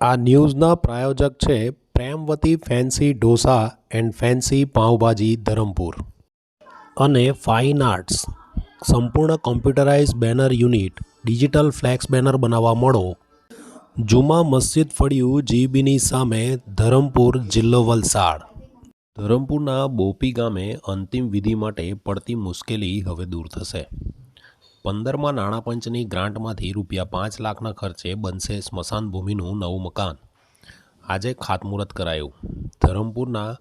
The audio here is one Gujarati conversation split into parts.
આ ન્યૂઝના પ્રાયોજક છે Premvati fancy dosa and fancy pav bhaji Dharampur. અને ફાઇન આર્ટ્સ. સંપૂર્ણ computerise banner unit, digital flex banner બનાવવા મળો. જુમા મસ્જિદ ફળિયું જીબીની સામે ધરમપુર જિલ્લો વલસાડ. ધરમપુરના બોપી ગામે અંતિમ વિધિ માટે પડતી મુશ્કેલી હવે દૂર થશે. પંદરમાં નાણાં પંચની ગ્રાન્ટમાંથી રૂપિયા પાંચ લાખના ખર્ચે બનશે સ્મશાન ભૂમિનું નવું મકાન. આજે ખાતમુહૂર્ત કરાયું. ધરમપુરના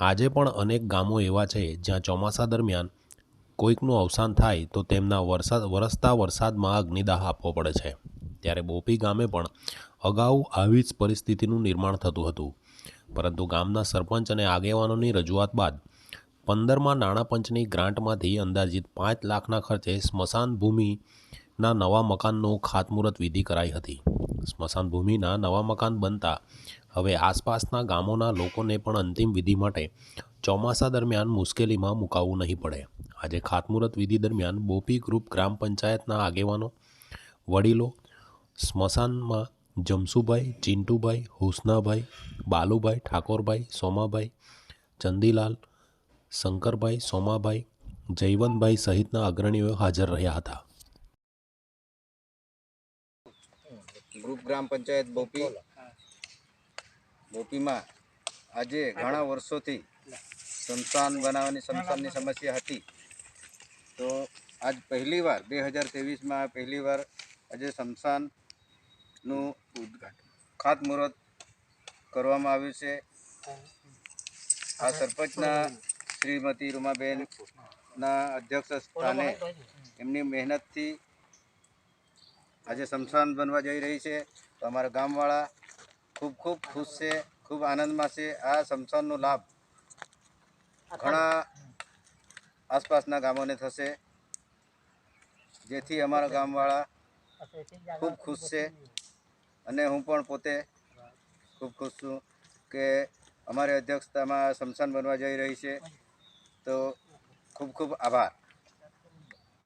આજે પણ અનેક ગામો એવા છે જ્યાં ચોમાસા દરમિયાન કોઈકનું અવસાન થાય તો તેમના વરસાદ વરસતા વરસાદમાં અગ્નિદાહ આપવો પડે છે. ત્યારે બોપી ગામે પણ અગાઉ આવી જ પરિસ્થિતિનું નિર્માણ થતું હતું. પરંતુ ગામના સરપંચ અને આગેવાનોની રજૂઆત બાદ પંદરમાં નાણાં પંચની ગ્રાન્ટમાંથી અંદાજિત પાંચ લાખના ખર્ચે સ્મશાન ભૂમિના નવા મકાનનું ખાતમુહૂર્ત વિધિ કરાઈ હતી. સ્મશાન ભૂમિના નવા મકાન બનતા હવે આસપાસના ગામોના લોકોને પણ અંતિમ વિધિ માટે ચોમાસા દરમિયાન મુશ્કેલીમાં મુકાવવું નહીં પડે. આજે ખાતમુહૂર્ત વિધિ દરમિયાન બોપી ગ્રુપ ગ્રામ પંચાયતના આગેવાનો, વડીલો, સ્મશાનમાં જમસુભાઈ, ચિંટુભાઈ, હુસનાભાઈ, બાલુભાઈ, ઠાકોરભાઈ, સોમાભાઈ, ચંદીલાલ શંકરભાઈ, સોમાભાઈ, જયવંતભાઈ સહિતના અગ્રણીઓ હાજર રહ્યા હતા. ગ્રુપ ગ્રામ પંચાયત બોપી. બોપીમાં આજે ઘણા વર્ષોથી સ્મશાન બનાવવાની સ્મશાનની સમસ્યા હતી. તો આજ પહેલીવાર બે હજાર ત્રેવીસમાં પહેલીવાર આજે સ્મશાનનું ખાતમુહૂર્ત કરવામાં આવ્યું છે. આ સરપંચના શ્રીમતી રૂમાબેનના અધ્યક્ષ સ્થાને એમની મહેનતથી આજે શમશાન બનવા જઈ રહી છે. તો અમારા ગામવાળા ખૂબ ખૂબ ખુશ છે, ખૂબ આનંદમાં છે. આ શમશાનનો લાભ ઘણા આસપાસના ગામોને થશે. જેથી અમારા ગામવાળા ખૂબ ખુશ છે અને હું પણ પોતે ખૂબ ખુશ છું કે અમારી અધ્યક્ષતામાં શમશાન બનવા જઈ રહી છે. તો ખૂબ ખૂબ આભાર.